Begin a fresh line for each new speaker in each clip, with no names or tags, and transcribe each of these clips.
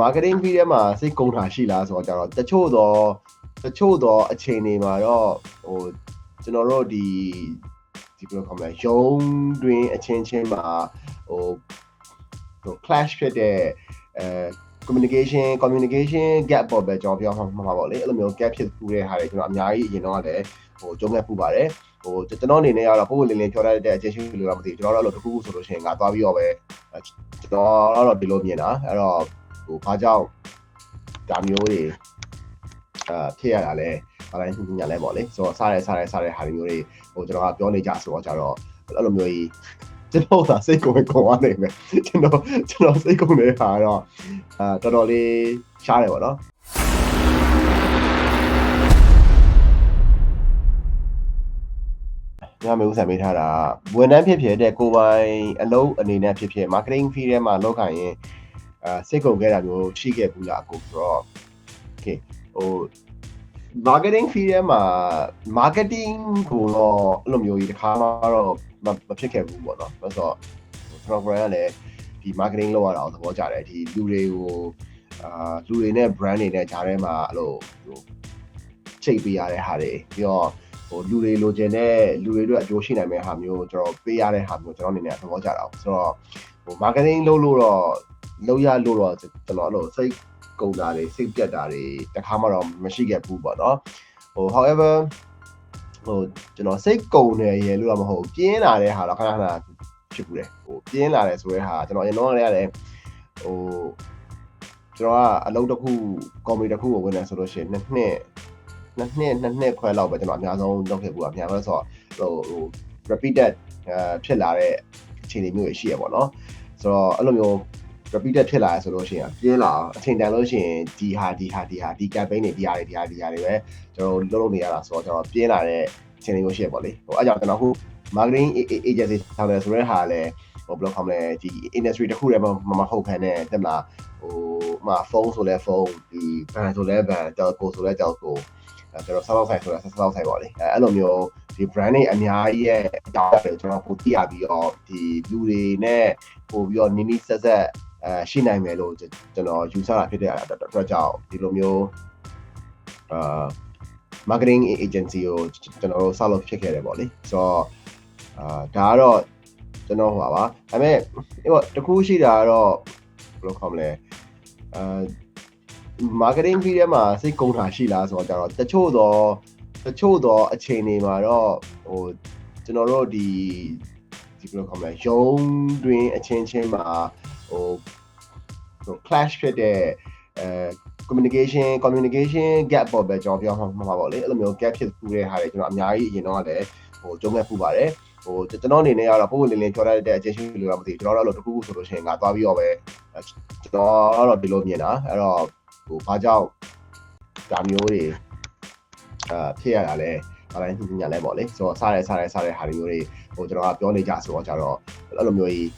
marketing fee ထဲမှာစိတ်ကုန်တာရှိလားဆိုတော့ကျတော့တချို့တော့တချို့တော့အချိန်တွေမှာတော့ဟိုကျွန်တော်တို့ဒီဒီဘယ်လိုခေါ်မလဲရုံးတွင်အချင်းချင်းမှာဟိုဟို clash ဖြစ်တဲ့အဲ communication communication gap ပေါ်ပဲကျွန်တော်ပြောမှာမှာပါလေအဲ့လိုမျိုး gap ဖြစ်ပူတဲ့ဟာတွေကျွန်တော်အများကြီးအရင်တော့လည်းဟိုကြုံခဲ့ပူပါတယ်ဟိုကျွန်တော်အနေနဲ့ကတော့ပုံပုံလင်းလင်းပြောတတ်တဲ့အချင်းချင်းလို့တော့မသိဘူးကျွန်တော်တို့အဲ့လိုတစ်ခုခုဆိုလို့ရှိရင်ငါသွားပြီးတော့ပဲကျွန်တော်တော့ဒီလိုမြင်တာအဲ့တော့ ဟိုဘာကြောင့်ဒါမျိုးတွေအာဖြစ်ရတာလဲဘာလဲညညာလဲပေါ့လေဆိုတော့စားရဲစားရဲစားရဲဟာတွေမျိုးတွေဟိုကျွန်တော်ကပြောနေကြဆိုတော့ကြတော့အဲ့လိုမျိုးကြီးကျွန်တော်သာစိတ်ကိုယ်ကိုယ်ကနေမယ်ကျွန်တော်ကျွန်တော်စိတ်ကုန်နေတာတော့အာတော်တော်လေးရှားတယ်ပေါ့နော်ညမေဦးဆံပေးထားတာဝန်ထမ်းဖြစ်ဖြစ်တဲ့ကိုပိုင်အလုပ်အနေနဲ့ဖြစ်ဖြစ် marketing fee ထဲမှာလောက်ခိုင်းရင် အာစိတ်ကုန်ခဲ့တာမျိုးရှိခဲ့ဘူးလားကိုဆိုတော့ okay ဟို marketing fee ထဲမှာ marketing ကိုတော့အဲ့လိုမျိုးကြီးတစ်ခါမှတော့မမဖြစ်ခဲ့ဘူးပေါ့နော်ဆိုတော့ကျွန်တော် brand ကလည်းဒီ marketing လုပ်ရတာကိုသဘောကျတယ်ဒီလူတွေကိုအာလူတွေနဲ့ brand တွေနဲ့ဂျားထဲမှာအဲ့လိုဟိုချိတ်ပေးရတဲ့ဟာတွေပြီးတော့ဟိုလူတွေလိုချင်တဲ့လူတွေအတွက်အကျိုးရှိနိုင်မယ့်ဟာမျိုးကျွန်တော်ပေးရတဲ့ဟာမျိုးကျွန်တော်အနေနဲ့သဘောကျတာပေါ့ဆိုတော့ဟို marketing လုပ်လို့တော့ လုပ်ရလို့တော့ကျွန်တော်အဲ့လိုစိတ်ကုန်တာတွေစိတ်ပြတ်တာတွေတခါမှတော့မရှိခဲ့ဘူးပေါ့နော်ဟို however ဟိုကျွန်တော်စိတ်ကုန်နေရလို့တော့မဟုတ်ပြင်းလာတဲ့ဟာတော့ခဏခဏဖြစ်ဘူးတယ်ဟိုပြင်းလာတယ်ဆိုတဲ့ဟာကျွန်တော်အရင်တော့လည်းရတယ်ဟိုကျွန်တော်ကအလုပ်တစ်ခုကော်မတီတစ်ခုကိုဝင်တယ်ဆိုလို့ရှိရင်နှစ်နှစ်နှစ်နှစ်နှစ်နှစ်ခွဲလောက်ပဲကျွန်တော်အများဆုံးလုပ်ခဲ့ဘူးအများဆုံးဆိုတော့ဟို repeated ဖြစ်လာတဲ့အခြေအနေမျိုးရှိရပေါ့နော်ဆိုတော့အဲ့လိုမျိုး repeated ဖြစ်လာရဆိုလို့ရှိရင်ပြင်းလာအချိန်တန်လို့ရှိရင်ဒီဟာဒီဟာဒီဟာဒီ campaign တွေဒီဟာတွေဒီဟာဒီဟာတွေပဲကျွန်တော်လုပ်လုပ်နေရတာဆိုတော့ကျွန်တော်ပြင်းလာတဲ့အချိန်လေးမျိုးရှိရပေါ့လေဟိုအဲ့ကြောင့်ကျွန်တော်အခု marketing agency ထောင်တယ်ဆိုတဲ့ဟာလည်းဟိုဘယ်လိုခေါ်မလဲဒီ industry တစ်ခုတည်းမှမဟုတ်ခံနဲ့တက်မလားဟိုမှာဖုန်းဆိုလဲဖုန်းဒီ band ဆိုလဲ band telco ဆိုလဲ telco အဲကျွန်တော်ဆောက်ဆိုင်ဆိုလဲဆောက်ဆိုင်ပါလေအဲအဲ့လိုမျိုးဒီ brand တွေအများကြီးရဲ့အကြောင်းတွေကျွန်တော်ပိုသိရပြီးတော့ဒီလူတွေနဲ့ပို့ပြီးတော့နီးနီးဆက်ဆက် အဲရှိနိုင်မယ်လို့ကျွန်တော်ယူဆတာဖြစ်တဲ့အတွက်ကြောင့်ဒီလိုမျိုးအာ marketing agency ကိုကျွန်တော်တို့ဆောက်လုပ်ဖြစ်ခဲ့တယ်ပေါ့လေဆိုတော့အာဒါကတော့ကျွန်တော်ဟိုပါပါဒါပေမဲ့ဟိုတခုရှိတာကတော့ဘယ်လိုခေါ်မလဲအာ marketing fee ထဲမှာစိတ်ကုန်တာရှိလားဆိုတော့ကြတော့တချို့တော့တချို့တော့အချိန်တွေမှာတော့ဟိုကျွန်တော်တို့ဒီဒီဘယ်လိုခေါ်မလဲရုံးတွင်အချင်းချင်းမှာဟိုဟို clash ဖြစ်တဲ့အဲ communication communication gap ပေါ်ပဲကျွန်တော်ပြောမှာမှာပါလေအဲ့လိုမျိုး gap ဖြစ်ပူတဲ့ဟာတွေကျွန်တော်အများကြီးအရင်တော့လည်းဟိုကြုံခဲ့ပူပါတယ်ဟိုကျွန်တော်အနေနဲ့ကတော့ပုံပုံလင်းလင်းပြောတတ်တဲ့အချင်းချင်းလို့တော့မသိဘူးကျွန်တော်တို့အဲ့လိုတစ်ခုခုဆိုလို့ရှိရင်ငါသွားပြီးတော့ပဲကျွန်တော်တော့ဒီလိုမြင်တာအဲ့တော့ဟိုဘာကြောင့်ဒါမျိုးတွေအာဖြစ်ရတာလဲဘာလဲညညာလဲပေါ့လေဆိုတော့စားရဲစားရဲစားရဲဟာတွေမျိုးတွေဟိုကျွန်တော်ကပြောနေကြဆိုတော့ကြတော့အဲ့လိုမျိုးကြီး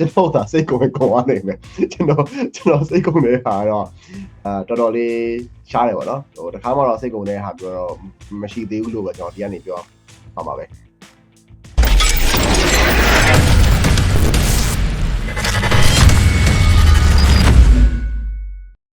ကျွန်တော်သာစိတ်ကိုယ်ကိုယ်ကနေမယ်ကျွန်တော်ကျွန်တော်စိတ်ကုန်နေတာတော့အာတော်တော်လေးရှားတယ်ပေါ့နော်ဟိုတခါမှတော့စိတ်ကုန်တဲ့ဟာပြောတော့မရှိသေးဘူးလို့ပဲကျွန်တော်ဒီကနေပြောပါပါပဲ